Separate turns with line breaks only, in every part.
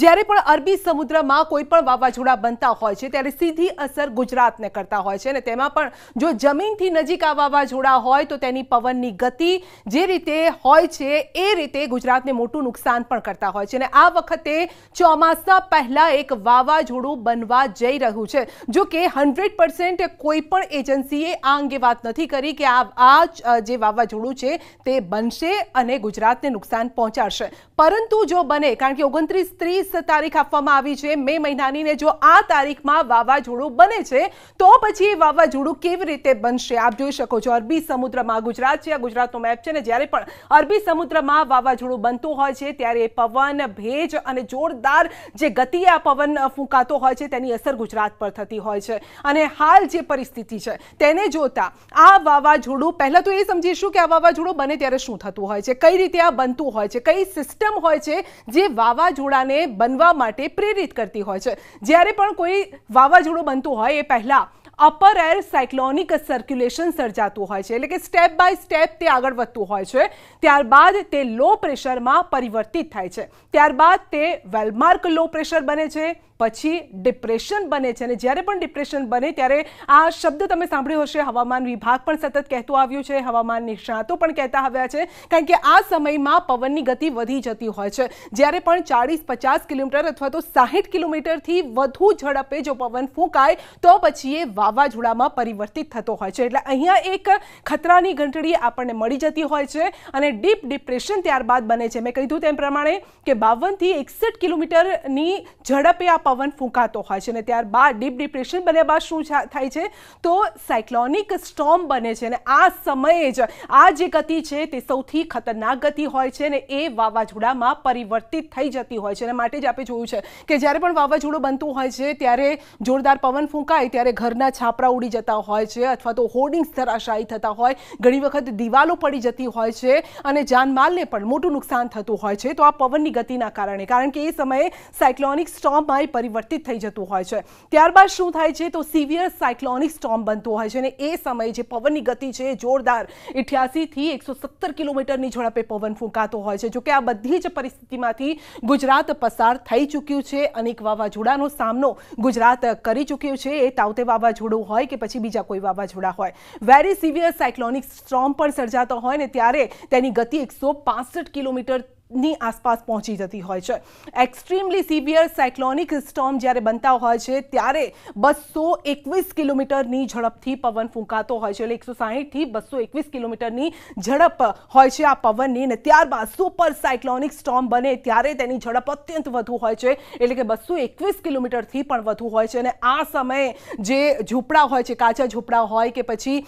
જ્યારે પણ અરબી સમુદ્રમાં કોઈ પણ વાવાઝોડા બનતા હોય છે ત્યારે સીધી અસર ગુજરાતને કરતા હોય છે અને તેમાં પણ જો જમીનથી નજીક આ વાવાઝોડા હોય તો તેની પવનની ગતિ જે રીતે હોય છે એ રીતે ગુજરાતને મોટું નુકસાન પણ કરતા હોય છે અને આ વખતે ચોમાસા પહેલાં એક વાવાઝોડું બનવા જઈ રહ્યું છે જો કે હંડ્રેડ પર્સન્ટ કોઈ પણ એજન્સીએ આ અંગે વાત નથી કરી કે આ આ જે વાવાઝોડું છે તે બનશે અને ગુજરાતને નુકસાન પહોંચાડશે પરંતુ જો બને કારણ કે ઓગણત્રીસ ત્રીસ ત્રીસ તારીખ આપવામાં આવી છે મે મહિનાની ને જો આ તારીખમાં વાવાઝોડું બને છે તો પછી વાવાઝોડું કેવી રીતે બનશે આપ જોઈ શકો છો અરબી સમુદ્રમાં ગુજરાત છે આ ગુજરાતનો મેપ છે ને જ્યારે પણ અરબી સમુદ્રમાં વાવાઝોડું બનતું હોય છે ત્યારે પવન ભેજ અને જોરદાર જે ગતિ આ પવન ફૂંકાતો હોય છે તેની અસર ગુજરાત પર થતી હોય છે અને હાલ જે પરિસ્થિતિ છે તેને જોતા આ વાવાઝોડું પહેલાં તો એ સમજીશું કે આ વાવાઝોડું બને ત્યારે શું થતું હોય છે કઈ રીતે આ બનતું હોય છે કઈ સિસ્ટમ હોય છે જે વાવાઝોડાને બનવા માટે પ્રેરિત કરતી હોય છે જ્યારે પણ કોઈ વાવાઝોડું બનતું હોય એ પહેલાં અપર એર સાયક્લોનિક સર્ક્યુલેશન સર્જાતું હોય છે એટલે કે સ્ટેપ બાય સ્ટેપ તે આગળ વધતું હોય છે ત્યારબાદ તે લો પ્રેશરમાં પરિવર્તિત થાય છે ત્યારબાદ તે વેલમાર્ક લો પ્રેશર બને છે પછી ડિપ્રેશન બને છે અને જ્યારે પણ ડિપ્રેશન બને ત્યારે આ શબ્દ તમને સાંભળ્યો હશે હવામાન વિભાગ પર સતત કહેતો આવ્યુ છે હવામાન નિષ્ણાતો પણ કહેતા આવ્યા છે કારણ કે આ સમયમાં પવનની ગતિ વધી જતી હોય છે જ્યારે પણ 40 50 કિલોમીટર અથવા તો 60 કિલોમીટર થી વધુ ઝડપે જો પવન ફૂકાઈ તો પછી એ વાવા જુડામાં પરિવર્તિત થતો હોય છે એટલે અહીંયા એક ખતરાની ઘંટડી આપણને મળી જતી હોય છે અને ડીપ ડિપ્રેશન ત્યાર બાદ બને છે મે કીધું તે પ્રમાણે કે 52 થી 61 કિલોમીટર ની ઝડપે પવન ફૂંકાતો હોય છે અને ત્યાર બાદ ડીપ ડિપ્રેશન બને બાદ શું થાય છે તો સાયક્લોનિક સ્ટોર્મ બને છે અને આ સમયે જ આ જે ગતિ છે તે સૌથી ખતરનાક ગતિ હોય છે અને એ વાવાઝોડામાં પરિવર્તિત થઈ જતી હોય છે અને માટે જ આપણે જોયું છે કે જ્યારે પણ વાવાઝોડું બનતું હોય છે ત્યારે જોરદાર પવન ફૂંકાઈ ત્યારે ઘરના છાપરા ઉડી જતા હોય છે અથવા તો હોર્ડિંગ્સ તરાશાહી થતા હોય ઘણી વખત દિવાલો પડી જતી હોય છે અને જાનમાલને પણ મોટો નુકસાન થતું હોય છે તો આ પવનની ગતિના કારણે કારણ કે એ સમયે સાયક્લોનિક સ્ટોર્મમાં પરિવર્તિત થઈ જતું હોય છે ત્યાર બાદ શું થાય છે તો સિવિયર સાયક્લોનિક સ્ટ્રોમ બનતો હોય છે અને એ સમયે જે પવનની ગતિ છે जोरदार 88 થી 170 કિલોમીટર ની ઝડપે પવન ફૂંકાતો હોય છે જો કે આ બધી જ પરિસ્થિતિમાંથી ગુજરાત પરસાર થઈ ચુક્યું છે અનેક વાવાજોડાનો સામનો ગુજરાત કરી ચૂક્યું છે એ તાવતે વાવાજોડો હોય કે પછી બીજો કોઈ વાવાજોડો હોય વેરી સિવિયર સાયક્લોનિક સ્ટ્રોમ પર સર્જાતો હોય ને ત્યારે તેની ગતિ 165 કિલોમીટર ની આસપાસ પહોંચી જતી હોય છે એક્સ્ટ્રીમલી સીવિયર સાયક્લોનિક સ્ટોર્મ જ્યારે બનતા હોય છે ત્યારે 221 કિલોમીટર ની ઝડપ થી પવન ફૂંકાતો હોય છે એટલે 160 થી 221 કિલોમીટર ની ઝડપ હોય છે આ પવન ની અને ત્યાર બાદ સુપર સાયક્લોનિક સ્ટોર્મ બને ત્યારે તેની ઝડપ અત્યંત વધુ હોય છે એટલે કે 221 કિલોમીટર થી પણ વધુ હોય છે અને આ સમયે જે ઝૂંપડા હોય છે કાચા ઝૂંપડા હોય કે પછી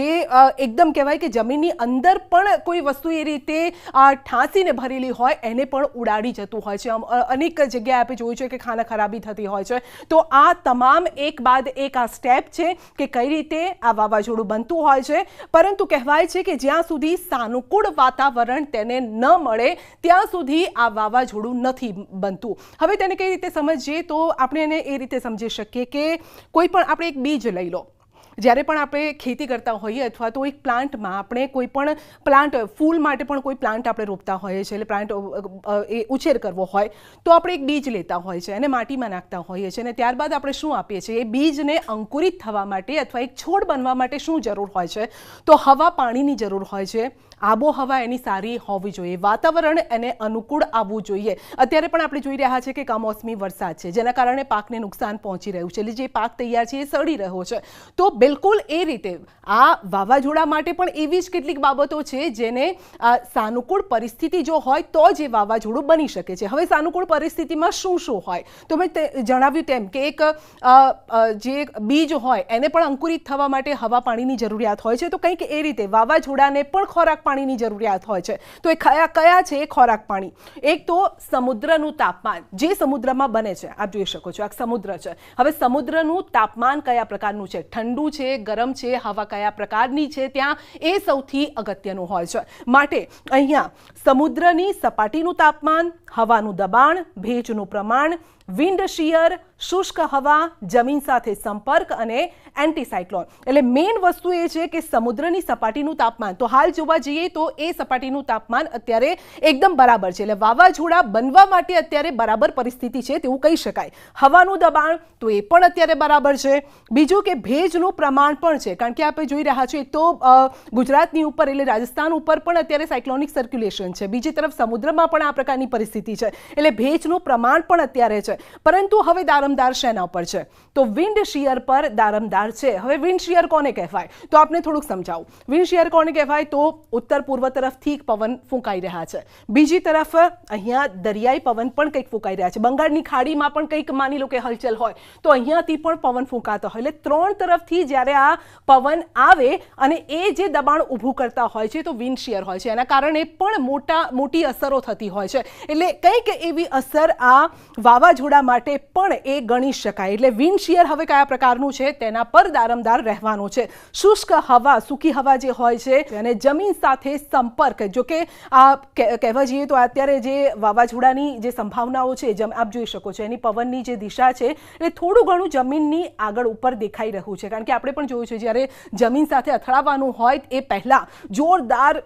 જે એકદમ કહેવાય કે જમીનની અંદર પણ કોઈ વસ્તુ એ રીતે 88 ને લી હોય એને પણ ઉડાડી જતું હોય છે અનેક જગ્યાએ આપણે જોયું છે કે ખાના ખરાબી થતી હોય છે તો આ તમામ એક બાદ એક આ સ્ટેપ છે કે કઈ રીતે આ વાવાજોડું બનતું હોય છે પરંતુ કહેવાય છે કે જ્યાં સુધી સાનુકૂળ વાતાવરણ તેને ન મળે ત્યાં સુધી આ વાવાજોડું નથી બનતું હવે તેને કઈ રીતે સમજીએ તો આપણે એને એ રીતે સમજી શકીએ કે કોઈ પણ આપણે એક બીજ લઈ લો જ્યારે પણ આપણે ખેતી કરતા હોઈએ અથવા તો એક પ્લાન્ટ માં આપણે કોઈ પણ પ્લાન્ટ ફૂલ માટી પર કોઈ પ્લાન્ટ આપણે રોપતા હોઈએ છે એટલે પ્લાન્ટ ઉછેર કરવો હોય તો આપણે એક બીજ લેતા હોઈએ છે અને માટી માં નાખતા હોઈએ છે અને ત્યારબાદ આપણે શું આપીએ છીએ બીજ ને अंकुरित થવા માટે અથવા એક છોડ બનવા માટે શું જરૂર હોય છે તો હવા પાણીની જરૂર હોય છે આબો હવા એની સારી હોવી જોઈએ વાતાવરણ એને અનુકૂળ આવવું જોઈએ અત્યારે પણ આપણે જોઈ રહ્યા છે કે કમોસમી વરસાદ છે જેના કારણે પાક ને નુકસાન પહોંચી રહ્યું છે એટલે જે પાક તૈયાર છે એ સડી રહ્યો છે તો બિલકુલ એ રીતે આ વાવાઝોડા માટે પણ એવી જ કેટલીક બાબતો છે જેને સાનુકૂળ પરિસ્થિતિ જો હોય તો જ એ વાવાઝોડું બની શકે છે હવે સાનુકૂળ પરિસ્થિતિમાં શું શું હોય તો મેં જણાવ્યું તેમ કે એક જે બીજ હોય એને પણ અંકુરિત થવા માટે હવા પાણીની જરૂરિયાત હોય છે તો કંઈક એ રીતે વાવાઝોડાને પણ ખોરાક પાણીની જરૂરિયાત હોય છે તો એ કયા કયા છે એ ખોરાક પાણી એક તો સમુદ્રનું તાપમાન જે સમુદ્રમાં બને છે આપ જોઈ શકો છો આ સમુદ્ર છે હવે સમુદ્રનું તાપમાન કયા પ્રકારનું છે ઠંડુ છે છે ગરમ છે હવા કયા પ્રકારની છે ત્યાં એ સૌથી અગત્યનું હોય છે માટે અહીંયા સમુદ્રની સપાટીનું તાપમાન હવાનું દબાણ ભેજનું પ્રમાણ વિન્ડ શિયર શુષ્ક હવા જમીન સાથે સંપર્ક અને એન્ટીસાયક્લોન એટલે મેઇન વસ્તુ એ છે કે સમુદ્રની સપાટીનું તાપમાન તો હાલ જોવા જઈએ તો એ સપાટીનું તાપમાન અત્યારે એકદમ બરાબર છે એટલે વાવાઝોડા બનવા માટે અત્યારે બરાબર પરિસ્થિતિ છે તેવું કહી શકાય હવાનું દબાણ તો એ પણ અત્યારે બરાબર છે બીજું કે ભેજનું પ્રમાણ પણ છે કારણ કે આપણે જોઈ રહ્યા છીએ તો ગુજરાતની ઉપર એટલે રાજસ્થાન ઉપર પણ અત્યારે સાયક્લોનિક સર્ક્યુલેશન છે બીજી તરફ સમુદ્રમાં પણ આ પ્રકારની પરિસ્થિતિ છે એટલે ભેજનું પ્રમાણ પણ અત્યારે છે પરંતુ હવે દારમદાર શેના પર છે તો વિન્ડ શિયર પર દારમદાર છે હવે વિન્ડ શિયર કોને કહેવાય તો આપણે થોડુંક સમજાવું વિન્ડ શિયર કોને કહેવાય તો ઉત્તર પૂર્વ તરફ ઠીક પવન ફૂકાઈ રહ્યો છે બીજી તરફ અહીંયા દરિયાઈ પવન પણ કઈક ફૂકાઈ રહ્યો છે બંગાળની ખાડીમાં પણ કઈક મનીલો કે હલચલ હોય તો અહીંયાથી પણ પવન ફૂંકાતો હોય એટલે ત્રણ તરફથી જ્યારે આ પવન આવે અને એ જે દબાણ ઊભું કરતા હોય છે તો વિન્ડ શિયર હોય છે એના કારણે પણ મોટા મોટી અસરો થતી હોય છે એટલે કંઈક એવી અસર આ વાવાઝોડા માટે પણ એ ગણી શકાય એટલે વિન્ડશિયર હવે કયા પ્રકારનું છે તેના પર દારમદાર રહેવાનું છે શુષ્ક હવા સૂકી હવા જે હોય છે અને જમીન સાથે સંપર્ક જો કે આ કહેવા જઈએ તો અત્યારે જે વાવાઝોડાની જે સંભાવનાઓ છે જેમ આપ જોઈ શકો છો એની પવનની જે દિશા છે એ થોડું ઘણું જમીનની આગળ ઉપર દેખાઈ રહ્યું છે કારણ કે આપણે પણ જોયું છે જ્યારે જમીન સાથે અથડાવવાનું હોય એ પહેલાં જોરદાર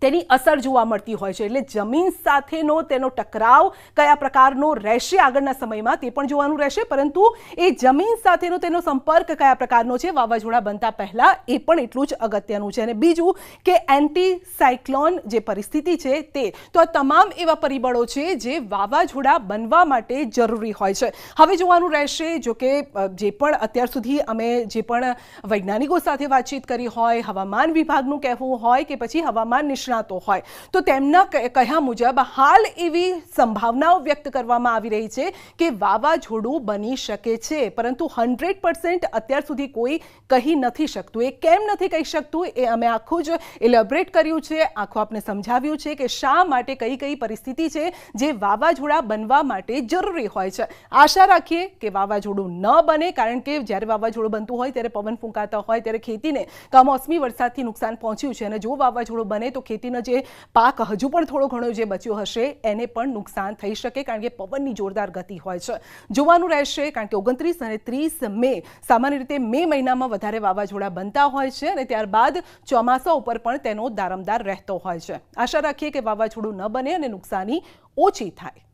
તેની અસર જોવા મળતી હોય છે એટલે જમીન સાથેનો તેનો ટકરાવ કયા પ્રકારનો રહેશે આગળના સમયમાં તે પણ જોવાનું રહેશે પરંતુ એ જમીન સાથેનો તેનો સંપર્ક કયા પ્રકારનો છે વાવાઝોડા બનતા પહેલા એ પણ એટલું જ અગત્યનું છે અને બીજું કે એન્ટી સાયક્લોન જે પરિસ્થિતિ છે તે તો તમામ એવા પરિવર્તનો છે જે વાવાઝોડા બનવા માટે જરૂરી હોય છે હવે જોવાનું રહેશે જો કે જે પણ અત્યાર સુધી અમે જે પણ વૈજ્ઞાનિકો સાથે વાતચીત કરી હોય હવામાન વિભાગનું કહેવું હોય કે પછી હવામાન તો હોય તો તેમના કહ્યા મુજબ હાલ એવી સંભાવનાઓ વ્યક્ત કરવામાં આવી રહી છે કે વાવાઝોડું બની શકે છે પરંતુ 100% અત્યાર સુધી કોઈ કહી નથી શકતું એ કેમ નથી કહી શકતું એ અમે આખું જ ઇલેબરેટ કર્યું છે આખું આપણે સમજાવ્યું છે કે શા માટે કઈ કઈ પરિસ્થિતિ છે જે વાવાઝોડું બનવા માટે જરૂરી હોય છે આશા રાખીએ કે વાવાઝોડું ન બને કારણ કે જ્યારે વાવાઝોડું બનતું હોય ત્યારે પવન ફૂંકાતો હોય ત્યારે ખેતીને કમોસમી વરસાદથી નુકસાન પહોંચ્યું છે અને જો વાવાઝોડું બને તો તને જે પાક હજુ પણ થોડો ઘણો જે بچ્યો હશે એને પણ નુકસાન થઈ શકે કારણ કે પવનની જોરદાર ગતિ હોય છે જોવાનું રહેશે કારણ કે 29 અને 30 મે સામાન્ય રીતે મે મહિનામાં વધારે વાવાઝોડા બનતા હોય છે અને ત્યારબાદ ચોમાસા ઉપર પણ તેનો દારમદાર રહેતો હોય છે આશા રાખીએ કે વાવાઝોડું ન બને અને નુકસાની ઓછી થાય